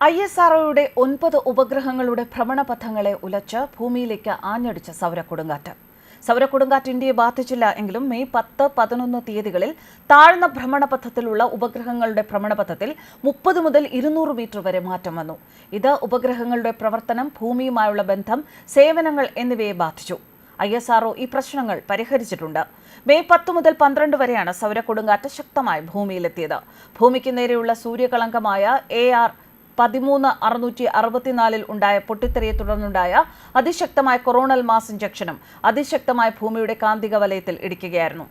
I S ആർഒയുടെ ഒൻപത് ഉപഗ്രഹങ്ങളുടെ ഭ്രമണപഥങ്ങളെ ഉലച്ച് ഭൂമിയിലേക്ക് ആഞ്ഞടിച്ച സൗരക്കൊടുങ്കാറ്റ്. സൗരക്കൊടുങ്കാറ്റ് ഇന്ത്യയെ ബാധിച്ചില്ല എങ്കിലും മെയ് പത്ത് പതിനൊന്ന് തീയതികളിൽ താഴ്ന്ന ഭ്രമണപഥത്തിലുള്ള ഉപഗ്രഹങ്ങളുടെ ഭ്രമണപഥത്തിൽ മുപ്പത് മുതൽ ഇരുന്നൂറ് മീറ്റർ വരെ മാറ്റം വന്നു. ഇത് ഉപഗ്രഹങ്ങളുടെ പ്രവർത്തനം ഭൂമിയുമായുള്ള ബന്ധം സേവനങ്ങൾ എന്നിവയെ ബാധിച്ചു. ഐ എസ് ആർഒ ഈ പ്രശ്നങ്ങൾ പരിഹരിച്ചിട്ടുണ്ട്. മെയ് പത്ത് മുതൽ പന്ത്രണ്ട് വരെയാണ് സൗരക്കൊടുങ്കാറ്റ് ശക്തമായി ഭൂമിയിലെത്തിയത്. ഭൂമിക്ക് നേരെയുള്ള സൂര്യകളങ്കമായ എ ആർ പതിമൂന്ന് അറുന്നൂറ്റി അറുപത്തിനാലിൽ ഉണ്ടായ പൊട്ടിത്തെറിയെ തുടർന്നുണ്ടായ അതിശക്തമായ കൊറോണൽ മാസ് ഇഞ്ചക്ഷനും അതിശക്തമായ ഭൂമിയുടെ കാന്തിക വലയത്തിൽ ഇടിക്കുകയായിരുന്നു.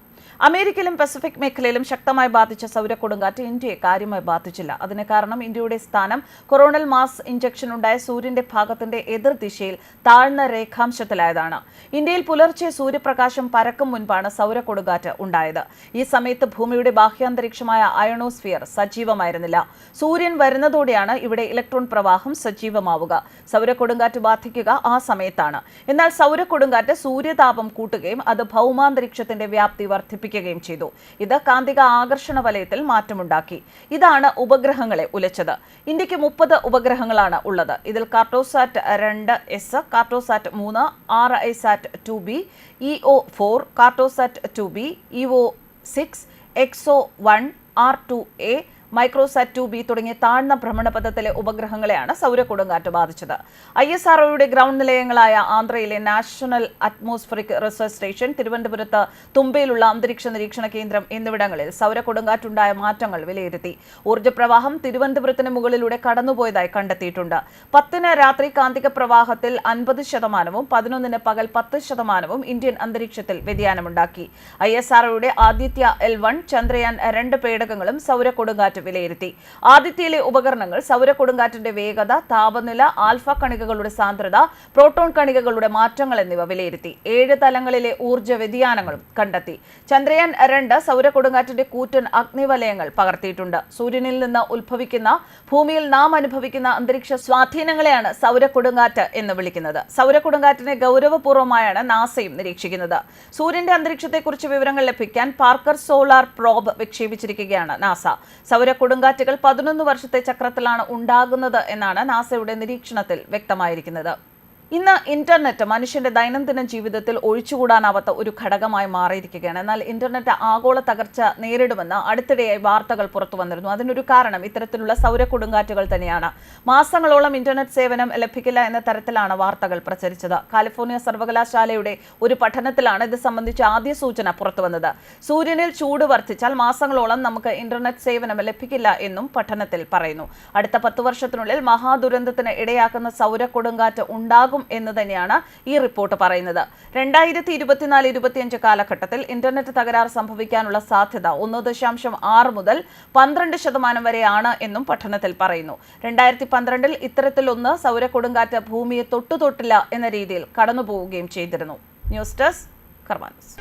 അമേരിക്കയിലും പസഫിക് മേഖലയിലും ശക്തമായി ബാധിച്ച സൗരക്കൊടുങ്കാറ്റ് ഇന്ത്യയെ കാര്യമായി ബാധിച്ചില്ല. അതിന് കാരണം ഇന്ത്യയുടെ സ്ഥാനം കൊറോണൽ മാസ് ഇഞ്ചക്ഷൻ ഉണ്ടായ സൂര്യന്റെ ഭാഗത്തിന്റെ എതിർദിശയിൽ താഴ്ന്ന രേഖാംശത്തിലായതാണ്. ഇന്ത്യയിൽ പുലർച്ചെ സൂര്യപ്രകാശം പരക്കും മുൻപാണ് സൗരക്കൊടുങ്കാറ്റ് ഉണ്ടായത്. ഈ സമയത്ത് ഭൂമിയുടെ ബാഹ്യാന്തരീക്ഷമായ അയണോസ്ഫിയർ സജീവമായിരുന്നില്ല. സൂര്യൻ വരുന്നതോടെയാണ് ഇവിടെ ഇലക്ട്രോൺ പ്രവാഹം സജീവമാവുക. സൗരക്കൊടുങ്കാറ്റ് ബാധിക്കുക ആ സമയത്താണ്. എന്നാൽ സൗരക്കൊടുങ്കാറ്റ് സൂര്യതാപം കൂട്ടുകയും അത് ഭൗമാന്തരീക്ഷത്തിന്റെ വ്യാപ്തി വർദ്ധിപ്പിക്കുകയും ചെയ്തു. ഇത് കാന്തിക ആകർഷണ വലയത്തിൽ മാറ്റമുണ്ടാക്കി. ഇതാണ് ഉപഗ്രഹങ്ങളെ ഉലച്ചത്. ഇന്ത്യയ്ക്ക് മുപ്പത് ഉപഗ്രഹങ്ങളാണ് ഉള്ളത്. ഇതിൽ കാർട്ടോസാറ്റ് രണ്ട് എസ് കാർട്ടോസാറ്റ് മൂന്ന് RISAT two B E O four Cartosat two B E O six exo one R two A microsat two B തുടങ്ങിയ താഴ്ന്ന ഭ്രമണപഥത്തിലെ ഉപഗ്രഹങ്ങളെയാണ് സൗരക്കൊടുങ്കാറ്റ് ബാധിച്ചത്. ഐ എസ് ഗ്രൗണ്ട് നിലയങ്ങളായ ആന്ധ്രയിലെ നാഷണൽ അറ്റ്മോസ്ഫറിക് റിസർച്ച് സ്റ്റേഷൻ തിരുവനന്തപുരത്ത് തുമ്പയിലുള്ള അന്തരീക്ഷ നിരീക്ഷണ കേന്ദ്രം എന്നിവിടങ്ങളിൽ സൗരക്കൊടുങ്കാറ്റുണ്ടായ മാറ്റങ്ങൾ വിലയിരുത്തി. ഊർജപ്രവാഹം തിരുവനന്തപുരത്തിന് മുകളിലൂടെ കടന്നുപോയതായി കണ്ടെത്തിയിട്ടുണ്ട്. പത്തിന് രാത്രി കാന്തിക പ്രവാഹത്തിൽ അൻപത് ശതമാനവും പതിനൊന്നിന് പകൽ പത്ത് ശതമാനവും ഇന്ത്യൻ അന്തരീക്ഷത്തിൽ വ്യതിയാനമുണ്ടാക്കി. ഐ എസ് ആർഒയുടെ ആദിത്യ എൽ വൺ ചന്ദ്രയാൻ രണ്ട് പേടകങ്ങളും സൗരക്കൊടുങ്കാറ്റ് വിലയിരുത്തി. ആദിത്യയിലെ ഉപകരണങ്ങൾ സൗരക്കൊടുങ്കാറ്റിന്റെ വേഗത താപനില ആൽഫ കണികകളുടെ സാന്ദ്രത പ്രോട്ടോൺ കണികകളുടെ മാറ്റങ്ങൾ എന്നിവ വിലയിരുത്തി. ഏഴ് തലങ്ങളിലെ ഊർജ വ്യതിയാനങ്ങളും കണ്ടെത്തി. ചന്ദ്രയാൻ രണ്ട് സൗരക്കൊടുങ്കാറ്റിന്റെ കൂറ്റൻ അഗ്നിവലയങ്ങൾ പകർത്തിയിട്ടുണ്ട്. സൂര്യനിൽ നിന്ന് ഉത്ഭവിക്കുന്ന ഭൂമിയിൽ നാം അനുഭവിക്കുന്ന അന്തരീക്ഷ സ്വാധീനങ്ങളെയാണ് സൗരക്കൊടുങ്കാറ്റ് എന്ന് വിളിക്കുന്നത്. സൗരക്കൊടുങ്കാറ്റിനെ ഗൗരവപൂർവമായാണ് നാസയും നിരീക്ഷിക്കുന്നത്. സൂര്യന്റെ അന്തരീക്ഷത്തെക്കുറിച്ച് വിവരങ്ങൾ ലഭിക്കാൻ പാർക്കർ സോളാർ പ്രോബ് വിക്ഷേപിച്ചിരിക്കുകയാണ് നാസ. സൗരക്കൊടുങ്കാറ്റുകൾ പതിനൊന്ന് വർഷത്തെ ചക്രത്തിലാണ് ഉണ്ടാകുന്നത് എന്നാണ് നാസയുടെ നിരീക്ഷണത്തിൽ വ്യക്തമായിരിക്കുന്നത്. ഇന്ന് ഇന്റർനെറ്റ് മനുഷ്യന്റെ ദൈനംദിന ജീവിതത്തിൽ ഒഴിച്ചുകൂടാനാവാത്ത ഒരു ഘടകമായി മാറിയിരിക്കുകയാണ്. എന്നാൽ ഇന്റർനെറ്റ് ആഗോള തകർച്ച നേരിടുമെന്ന് അടുത്തിടെയായി വാർത്തകൾ പുറത്തു വന്നിരുന്നു. അതിനൊരു കാരണം ഇത്തരത്തിലുള്ള സൗര കൊടുങ്കാറ്റുകൾ തന്നെയാണ്. മാസങ്ങളോളം ഇന്റർനെറ്റ് സേവനം ലഭിക്കില്ല എന്ന തരത്തിലാണ് വാർത്തകൾ പ്രചരിച്ചത്. കാലിഫോർണിയ സർവകലാശാലയുടെ ഒരു പഠനത്തിലാണ് ഇത് സംബന്ധിച്ച ആദ്യ സൂചന പുറത്തു വന്നത്. സൂര്യനിൽ ചൂട് വർദ്ധിച്ചാൽ മാസങ്ങളോളം നമുക്ക് ഇന്റർനെറ്റ് സേവനം ലഭിക്കില്ല എന്നും പഠനത്തിൽ പറയുന്നു. അടുത്ത പത്ത് വർഷത്തിനുള്ളിൽ മഹാദുരന്തത്തിന് ഇടയാക്കുന്ന സൗര കൊടുങ്കാറ്റ് ഉണ്ടാകും എന്ന് തന്നെയാണ് ഈ റിപ്പോർട്ട് പറയുന്നത്. രണ്ടായിരത്തി ഇരുപത്തിനാല് ഇരുപത്തിയഞ്ച് കാലഘട്ടത്തിൽ ഇന്റർനെറ്റ് തകരാർ സംഭവിക്കാനുള്ള സാധ്യത ഒന്ന് ദശാംശം ആറ് മുതൽ പന്ത്രണ്ട് ശതമാനം വരെയാണ് എന്നും പഠനത്തിൽ പറയുന്നു. രണ്ടായിരത്തി പന്ത്രണ്ടിൽ ഇത്തരത്തിലൊന്ന് സൗരക്കൊടുങ്കാറ്റ് ഭൂമിയെ തൊട്ടുതൊട്ടില്ല എന്ന രീതിയിൽ കടന്നുപോവുകയും ചെയ്തിരുന്നു. News desk Karma News.